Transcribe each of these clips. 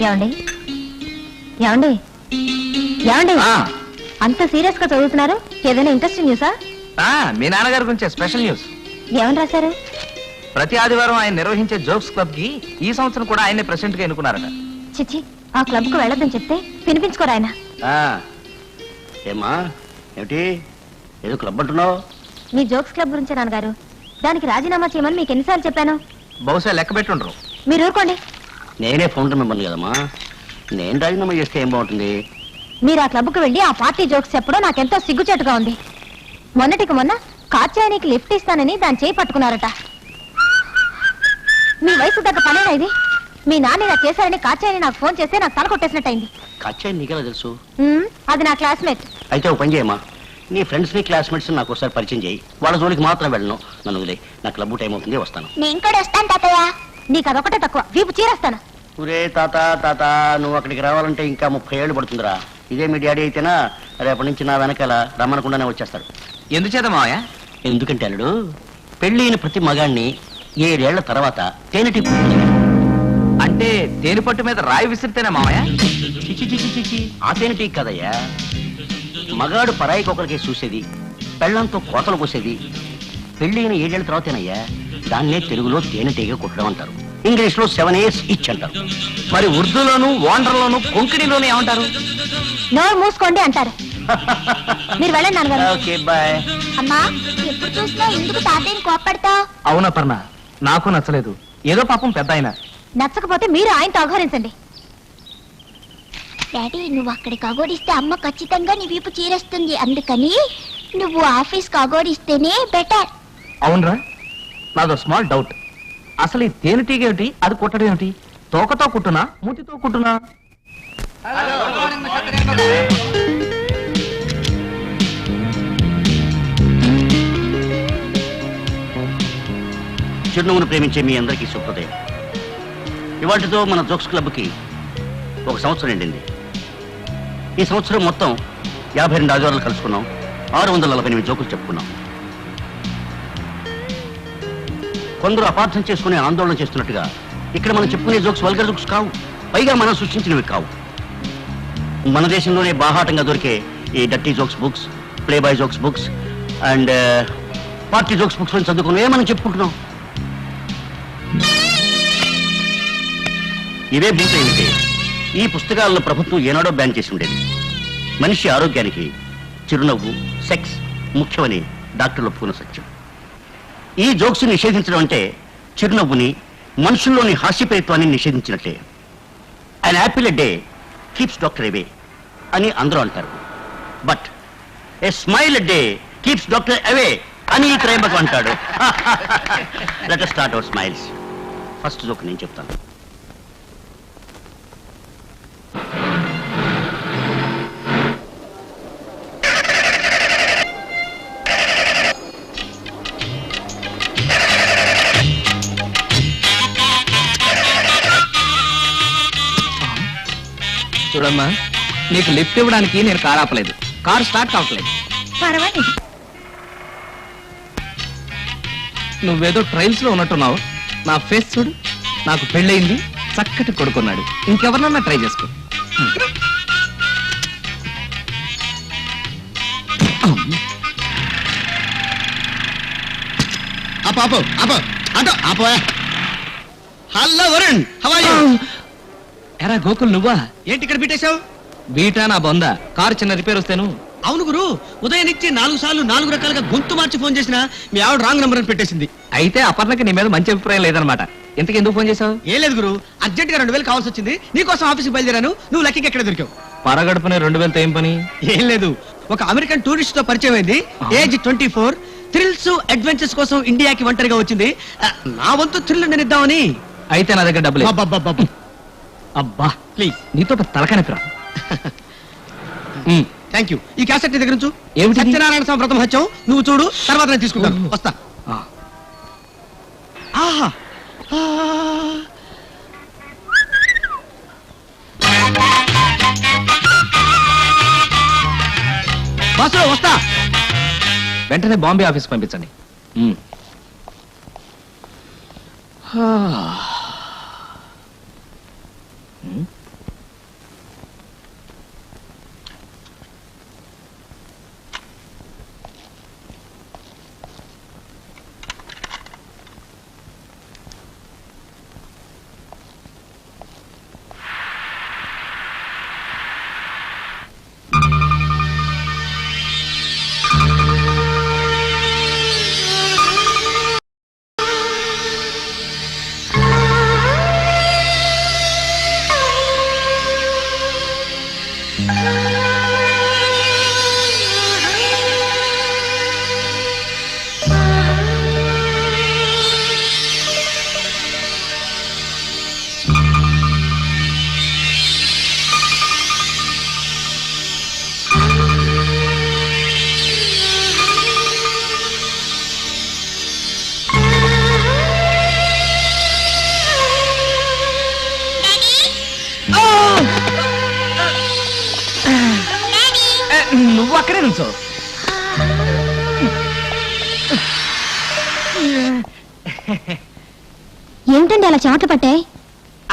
ఏమండి? ఏమండి? ఏమండి? ఆ, అంత సీరియస్గా చదువుతున్నారు? ఏదైనా ఇంట్రెస్టింగ్ న్యూసా? ఆ, మీ నాన్నగారి గురించి స్పెషల్ న్యూస్. ఏమని రాశారు? ప్రతి ఆదివారం ఆయన నిర్వహించే జోక్స్ క్లబ్కి ఈ సంవత్సరం కూడా ఆయన్ని ప్రెసిడెంట్గా ఎన్నుకున్నారట. చిచ్చి ఆ క్లబ్కు వెళ్ళొద్దని చెప్తే వినిపించుకోరు ఆయన. ఆ, ఏమ్మా ఏమిటి? ఏదో క్లబ్ అంటున్నావు? మీ జోక్స్ క్లబ్ గురించి నాన్నగారు. దానికి రాజీనామా చేయమని మీకు ఎన్నిసార్లు చెప్పాను. బహుశా లెక్క పెట్టుండ్రు. మీరు ఊరుకోండి. నేనే ఫౌండర్ మెంబర్ని కదమ్మా. నేను రాజీనామా చేస్తే ఏం బాగుంటుంది? మీరు ఆ క్లబ్కు వెళ్ళి ఆ పార్టీ జోక్స్ చెప్పడం నాకెంతో సిగ్గుచేటుగా ఉంది. మొన్నటికి మొన్న కాత్యాయనికి లిఫ్ట్ ఇస్తానని దాని చేయి పట్టుకున్నారట. మీ వయసు తగ్గ పనేనా ఇది? మీ నాన్న ఇలా చేశారని కాత్యాయని నాకు ఫోన్ చేస్తే నాకు తల కొట్టేసినట్టయింది. కచ్చాయి నీకెలా తెలుసు? అది నా క్లాస్మేట్ అయితే ఒక పని చేయమ్మా. నీ ఫ్రెండ్స్ని క్లాస్మేట్స్ నాకు ఒకసారి పరిచయం చేయి. వాళ్ళ జోలికి మాత్రం వెళ్ళను. నన్ను నా క్లబ్ టైం అవుతుంది వస్తాను. నేను కూడా వస్తాను తాతయ్య? నీకు అదొకటే తక్కువ. వీపు చీరేస్తాను. ఊరే తాత తాత నువ్వు అక్కడికి రావాలంటే ఇంకా ముప్పై ఏళ్ళు పడుతుందిరా. ఇదే మీ డాడీ అయితేనా రేపటి నుంచి నా వెనకాల రమ్మనకుండానే వచ్చేస్తాడు. ఎందుచేత మావయ్య? ఎందుకంటే అల్లుడు పెళ్ళైన ప్రతి మగాణ్ణి ఏడేళ్ళ తర్వాత తేనెటి అంటే తేనె పట్టు మీద రాయి విసిరితేనే మావయ్య? చిచి చిచి చిచి ఆ తేనెటీ కదయ్యా. మగాడు పరాయి కొకరికే చూసేది పెళ్ళంతో కోతలు కోసేది. పెళ్ళైన ఏడేళ్ళ తర్వాతేనయ్యా. దాన్నే తెలుగులో తేనెటీగ కుట్టడం అంటారు. ఇంగ్లీష్లో సెవెన్ ఇయర్స్ ఇచ్ అంటారు. మరి ఉర్దూలోను వాండర్లోను కొంకణిలోను ఏమంటారు? నోరు మూసుకోండి అంటారు. మీరు వెళ్ళండి నాన్నగారు. Okay bye. అమ్మా ఎప్పుడు చూసినా ఎందుకు తాతయ్యని కోప్పడతావు? అవునా పర్ణ నాకు నచ్చలేదు. ఏదో పాపం పెద్ద ఆయన. నచ్చకపోతే మీరు ఆయనతో అఘోరించండి డాడీ నువ్వు అక్కడికి అగోడిస్తే అమ్మ ఖచ్చితంగా నీ వీపు చీరేస్తుంది. అందుకని నువ్వు ఆఫీస్ అగోడిస్తేనే బెటర్. అవునరా? నాదో స్మాల్ డౌట్. అసలు ఈ తేనెటీగ ఏమిటి అది కుట్టడం ఏమిటి? తోకతో కుట్టునా? మూతితో కుట్టునా? చిరునవ్వును ప్రేమించే మీ అందరికీ శుభోదయం. ఇవాటితో మన జోక్స్ క్లబ్కి ఒక సంవత్సరం ఎండింది. ఈ సంవత్సరం మొత్తం యాభై రెండు ఆదివారాలు కలుసుకున్నాం. ఆరు వందల నలభై ఎనిమిది జోకులు చెప్పుకున్నాం. కొందరు అపార్థం చేసుకునే ఆందోళన చేస్తున్నట్టుగా ఇక్కడ మనం చెప్పుకునే జోక్స్ వల్గర్ జోక్స్ కావు. పైగా మనం సృష్టించినవి కావు. మన దేశంలోనే బాహాటంగా దొరికే ఈ dirty jokes books Playboy jokes books and party jokes books చదువుకునే మనం చెప్పుకుంటున్నాం. ఇదే బీట్ అయితే ఈ పుస్తకాలను ప్రభుత్వం ఏనాడో బ్యాన్ చేసి ఉండేది. మనిషి ఆరోగ్యానికి చిరునవ్వు సెక్స్ ముఖ్యమని డాక్టర్లు ఒప్పుకున్న సత్యం. ఈ జోక్స్ నిషేధించడం అంటే చిరునవ్వుని మనుషుల్లోని హాస్యపేత్వాన్ని నిషేధించినట్లే. And apple day keeps doctor away అని అందరూ అంటారు. But a smile day keeps doctor away అని ఈ అంటాడు. Let start our smiles first joke నేను చెప్తాను. చూడమ్మా. నీకు లిఫ్ట్ ఇవ్వడానికి నేను కారు ఆపలేదు. కారు స్టార్ట్ కావట్లేదు. పర్వాలేదు. నువ్వేదో ట్రైల్స్లో ఉన్నట్టున్నావు. నా ఫేస్ చూడు. నాకు పెళ్ళయింది. చక్కటి కొడుకున్నాడు. ఇంకెవరినన్నా ట్రై చేసుకో. ఆపు ఆపు అటో ఆపు హలో వరుణ్. హవాయు ఎరా గోకుల్ నువ్వా? ఏంటి ఇక్కడ పెట్టేశావు బీటా నా బొంద. కారు చిన్న రిపేర్ వస్తేను. అవును గురు. ఉదయం నుంచి నాలుగు సార్లు నాలుగు రకాలుగా గొంతు మార్చి ఫోన్ చేసినా మీ ఆవిడ రాంగ్ నెంబర్ అని పెట్టేసింది. అయితే అపర్ణకి నీ మీద మంచి అభిప్రాయం లేదనమాట ఇంతకు ఎందుకు ఫోన్ చేసావు ఏం లేదు గురు. అర్జెంట్గా రెండు వేలు కావాల్సి వచ్చింది. నీకోసం ఆఫీస్కి బయలుదేరాను. నువ్వు లక్కీకి ఎక్కడ దొరికావు? పరగడుపునే రెండు వేలతో ఏం పని? ఏం లేదు. ఒక అమెరికన్ టూరిస్ట్తో పరిచయం అయింది. Age twenty four. Thrills adventures కోసం ఇండియాకి ఒంటరిగా వచ్చింది. నా వంతు థ్రిల్ నేను ఇద్దామని అయితే నా దగ్గర డబ్బులు. అబ్బా ప్లీజ్ నీతో ఒక తలకనిపిరా థ్యాంక్ యూ ఈ క్యాసెట్ దగ్గర ఉంచు. ఏమిటిది? సత్యనారాయణ స్వామి వ్రతం హత్యం. నువ్వు చూడు తర్వాత నేను తీసుకుంటాను. వస్తా. ఆహా. ఆ. బాసు వస్తా. వెంటనే బాంబే ఆఫీస్ పంపించండి. నుంచో. ఏమిటండి అలా చెమట పట్టాయి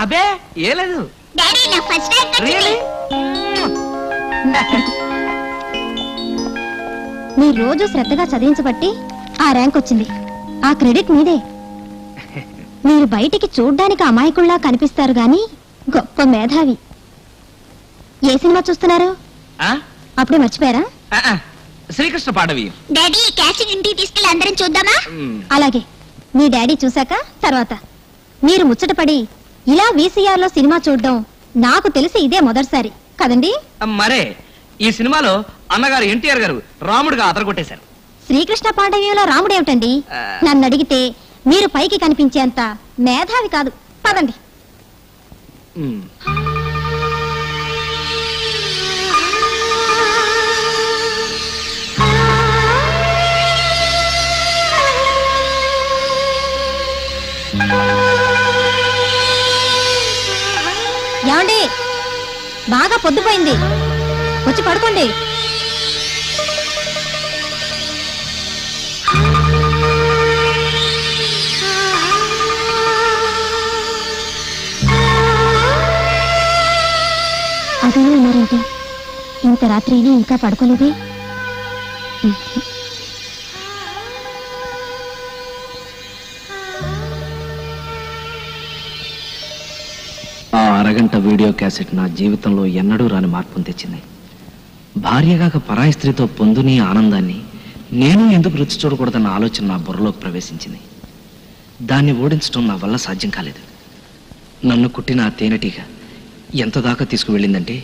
అబే ఏ లేదు. డాడీ నా ఫస్ట్ ర్యాంక్ రియలీ మీరు రోజు శ్రద్ధగా చదివించబట్టి ఆ ర్యాంక్ వచ్చింది. ఆ క్రెడిట్ మీదే. మీరు బయటికి చూడ్డానికి అమాయకుల్లా కనిపిస్తారు గాని గొప్ప మేధావి. ఏ సినిమా చూస్తున్నారు? అప్పుడే మర్చిపోయారా? శ్రీకృష్ణ పాడవి. డాడీ క్యాసెట్ ఇంటికి తీసుకెళ్ళి అందరం చూద్దామా? అలాగే. మీ డాడీ చూశాక తర్వాత. మీరు ముచ్చటపడి ఇలా వీసీఆర్లో సినిమా చూడడం నాకు తెలిసి ఇదే మొదటిసారి. కదండి? మరే ఈ సినిమాలో అన్నగారు ఎన్టీఆర్ గారు రాముడిగా అదరగొట్టేశారు. శ్రీకృష్ణ పాండవ్యంలో రాముడేమిటండి? ఆ. నన్ను అడిగితే మీరు పైకి కనిపించేంత మేధావి కాదు. పదండి. బాగా పొద్దుపోయింది. వచ్చి పడుకోండి. అదే ఉన్నారంటే ఇంత రాత్రి అయినా ఇంకా పడుకోలేదే? అరగంట వీడియో క్యాసెట్ నా జీవితంలో ఎన్నడూ రాని మార్పును తెచ్చింది. భార్యగాక పరాయి స్త్రీతో పొందుని ఆనందాన్ని నేను ఎందుకు రుచి చూడకూడదన్న ఆలోచన నా బుర్రలోకి ప్రవేశించింది. దాన్ని ఓడించడం నా వల్ల సాధ్యం కాలేదు. నన్ను కుట్టిన ఆ తేనెటీగ ఎంత దాకా తీసుకువెళ్ళిందంటే